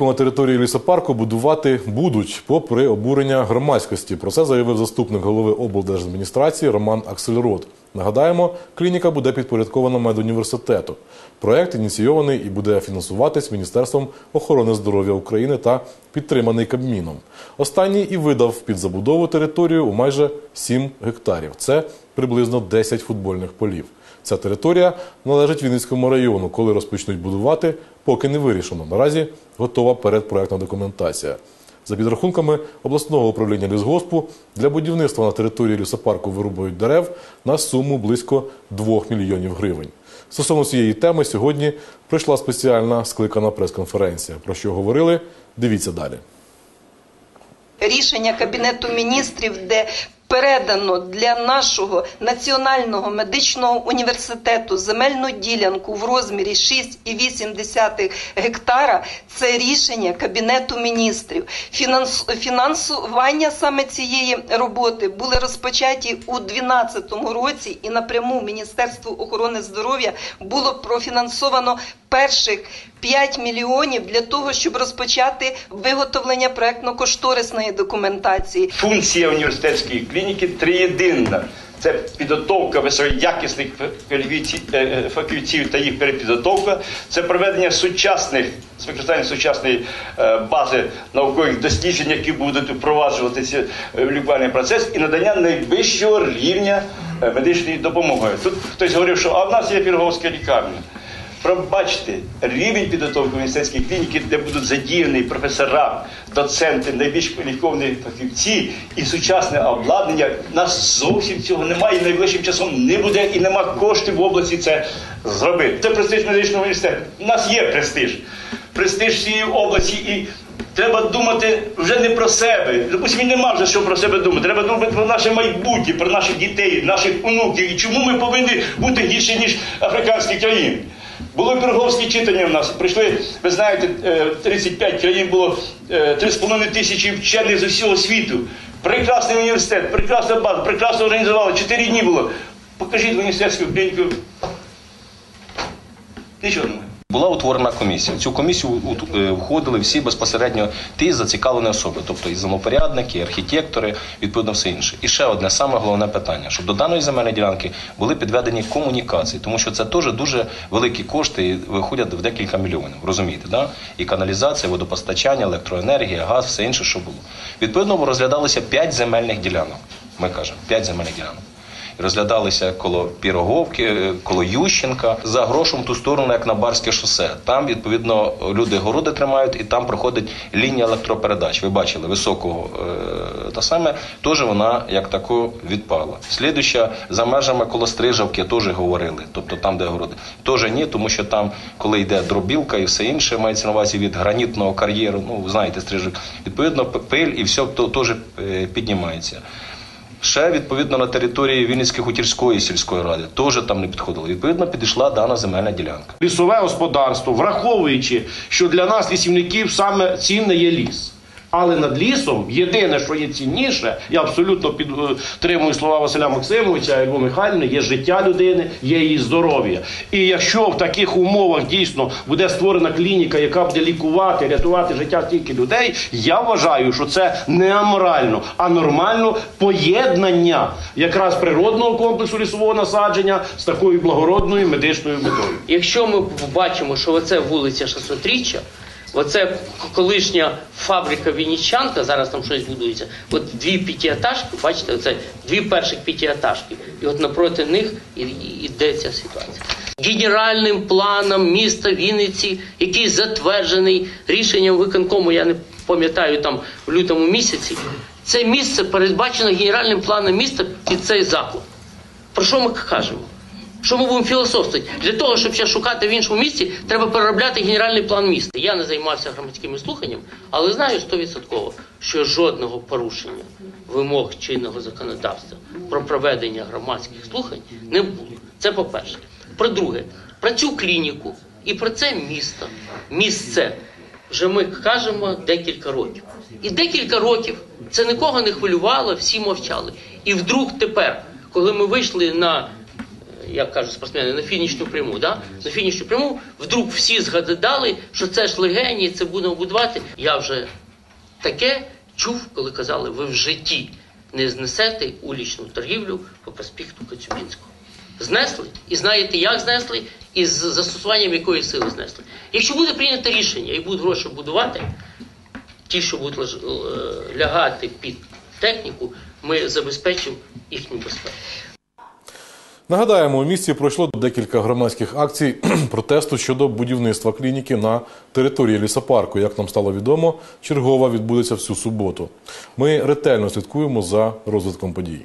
На території лісопарку будувати будуть, попри обурення громадськості. Про це заявив заступник голови облдержадміністрації Роман Аксельрод. Нагадаємо, клініка буде підпорядкована медуніверситету. Проект ініційований і буде фінансуватись Міністерством охорони здоров'я України та підтриманий Кабміном. Останній і видав під забудову територію у майже 7 гектарів. Це приблизно 10 футбольних полів. Ця територія належить Вінницькому району. Коли розпочнуть будувати, поки не вирішено. Наразі готова передпроектна документація. За підрахунками обласного управління лісгоспу, для будівництва на території лісопарку вирубують дерев на суму близько 2 мільйонів гривень. Стосовно цієї теми сьогодні прийшла спеціальна скликана прес-конференція. Про що говорили? Дивіться далі. рішення Кабінету міністрів, де передано для нашого національного медичного університету земельну ділянку в розмірі 6,8 гектара. Це рішення Кабінету міністрів. Фінанс- Фінансування саме цієї роботи були розпочаті у 2012 році, і напряму Міністерству охорони здоров'я було профінансовано перших 5 мільйонів для того, щоб розпочати виготовлення проектно-кошторисної документації. Функція університетської клініки триєдинна. Це підготовка високоякісних е, е, фахівців та їх перепідготовка. Це проведення сучасних з використанням сучасної е, бази наукових досліджень, які будуть впроваджуватися в лікувальний процес, і надання найвищого рівня медичної допомоги. Тут хтось говорив, що а в нас є Пірговська лікарня. Пробачте, рівень підготовки університетської клініки, де будуть задіяні професора, доценти, найбільш кваліфіковані фахівці і сучасне обладнання. Нас зовсім цього немає і найближчим часом не буде, і нема коштів в області це зробити. Це престиж медичного університету. У нас є престиж. Престиж всієї області і. Треба думати вже не про себе. Допустим, і нема вже що про себе думати. Треба думати про наше майбутнє, про наших дітей, наших онуків. І чому ми повинні бути гірше, ніж африканські країни? Було пірговські читання в нас. Прийшли, ви знаєте, е, 35 країн було е, 3,5 тисячі вчених з усього світу. Прекрасний університет, прекрасна база, прекрасно організували. Чотири дні було. Покажіть університетську клініку. Нічого немає. Була утворена комісія. Цю комісію е, входили всі безпосередньо ті зацікавлені особи, тобто і землепорядники, і архітектори, відповідно все інше. І ще одне саме головне питання, щоб до даної земельної ділянки були підведені комунікації, тому що це теж дуже великі кошти і виходять в декілька мільйонів. Розумієте, да? І каналізація, водопостачання, електроенергія, газ, все інше, що було. Відповідно, розглядалося п'ять земельних ділянок. Ми кажемо, п'ять земельних ділянок і розглядалися коло Піроговки, е, коло Ющенка за грошом ту сторону, як на Барське шосе. Там відповідно люди городи тримають, і там проходить лінія електропередач. Ви бачили високого е, та саме теж вона як тако відпала. Слідуща за межами коло Стрижавки теж говорили, тобто там, де городи, теж ні, тому що там, коли йде дробілка і все інше, мається на увазі від гранітного кар'єру. Ну знаєте, стрижок, відповідно, пиль і все то теж е, піднімається. Ще відповідно на території Вінницько-Хутірської сільської ради теж там не підходило. Відповідно, підійшла дана земельна ділянка. лісове господарство, враховуючи, що для нас, лісівників, саме цінне є ліс. Але над лісом єдине, що є цінніше, я абсолютно підтримую слова Василя Максимовича Альбо Михайлівни, є життя людини, є її здоров'я. І якщо в таких умовах дійсно буде створена клініка, яка буде лікувати, рятувати життя стільки людей, я вважаю, що це не аморально, а нормально поєднання якраз природного комплексу лісового насадження з такою благородною медичною метою. Якщо ми побачимо, що оце вулиця 600-річчя, оце колишня фабрика Вінничанка, зараз там щось будується, от дві п'ятиэтажки, бачите, оце дві перших п'ятиэтажки, і от напроти них іде ця ситуація. Генеральним планом міста Вінниці, який затверджений рішенням виконкому, я не пам'ятаю там в лютому місяці, це місце передбачено генеральним планом міста під цей заклад. Про що ми кажемо? Що ми будемо філософствувати? Для того, щоб ще шукати в іншому місці, треба переробляти генеральний план міста. Я не займався громадськими слуханнями, але знаю стовідсотково, що жодного порушення вимог чинного законодавства про проведення громадських слухань не було. Це по-перше. Про-друге, про цю клініку і про це місто, місце вже ми кажемо декілька років. І декілька років це нікого не хвилювало, всі мовчали. І вдруг тепер, коли ми вийшли на як кажуть спортсмени, на фінішну пряму. Да? На фінішну пряму вдруг всі згадали, що це ж легені, це будемо будувати. Я вже таке чув, коли казали, ви в житті не знесете улічну торгівлю по проспекту Коцюбинського. Знесли і знаєте, як знесли, і з застосуванням якої сили знесли. Якщо буде прийнято рішення і будуть гроші будувати, ті, що будуть е, лягати під техніку, ми забезпечимо їхню безпеку. Нагадаємо, у місті пройшло декілька громадських акцій протесту щодо будівництва клініки на території лісопарку. Як нам стало відомо, чергова відбудеться всю суботу. Ми ретельно слідкуємо за розвитком подій.